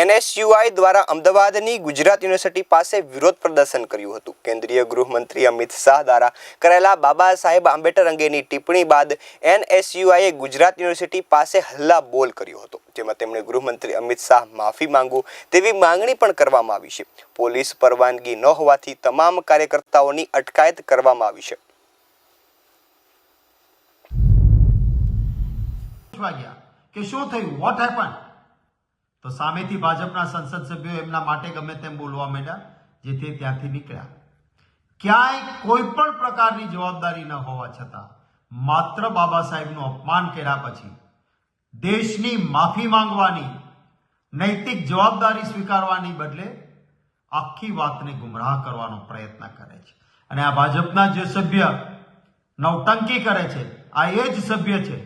NSUI દ્વારા અમદાવાદની Gujarat university પાસે વિરોધ પ્રદર્શન કર્યું હતું. કેન્દ્રીય ગૃહમંત્રી અમિત શાહ દ્વારા કરેલા બાબા સાહેબ આંબેડકર અંગેની ટિપ્પણી બાદ એનએસયુઆઈએ ગુજરાત યુનિવર્સિટી પાસે હલ્લા બોલ કર્યો હતો, જેમાં તેમણે ગૃહમંત્રી અમિત શાહ માફી માંગુ તેવી માંગણી પણ કરવામાં આવી છે. પોલીસ પરવાનગી ન હોવાથી તમામ કાર્યકર્તાઓની અટકાયત કરવામાં આવી છે. કે શું થયું? વોટ હેપન તો સામેથી ભાજપના સંસદ સભ્યો એમના માટે ગમે તેમ બોલવા માંડ્યા, જેથી ત્યાંથી નીકળ્યા. ક્યાંય કોઈ પણ પ્રકારની જવાબદારી ન હોવા છતાં, માત્ર બાબા સાહેબનું અપમાન કર્યા પછી, દેશની માફી માંગવાની, નૈતિક જવાબદારી સ્વીકારવાની બદલે આખી વાતને ગુમરાહ કરવાનો પ્રયત્ન કરે છે. અને આ ભાજપના જે સભ્ય નવટંકી કરે છે, આ એ જ સભ્ય છે,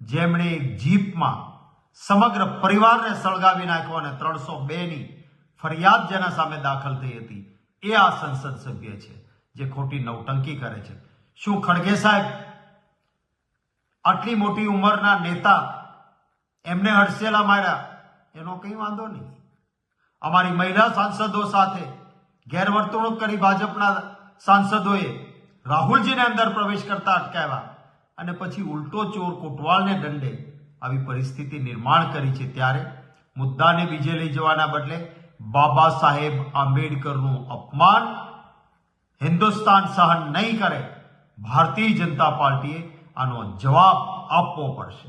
જેમણે એક જીપમાં સમગ્ર પરિવારને સળગાવી નાખ્યો અને ત્રણસો બે ની ફરિયાદ જેના સામે દાખલ થઈ હતી. એ આ સંસદ સભ્ય છે, જે ખોટી નવટંકી કરે છે. શું ખડગે સાહેબ, આટલી મોટી ઉંમરના નેતા એમને હડસેલા માર્યા? એનો કંઈ વાંધો નહીં. અમારી મહિલા સાંસદો સાથે ગેરવર્તણૂક કરી ભાજપના સાંસદોએ રાહુલજીને અંદર પ્રવેશ કરતા અટકાવ્યા અને પછી ઉલટો ચોર કોટવાલને દંડે આવી પરિસ્થિતિ નિર્માણ કરી છે ત્યારે મુદ્દાને બીજે લઈ જવાના બદલે બાબા સાહેબ આંબેડકરનું અપમાન હિન્દુસ્તાન સહન નહીં કરે, ભારતીય જનતા પાર્ટીએ આનો જવાબ આપવો પડશે.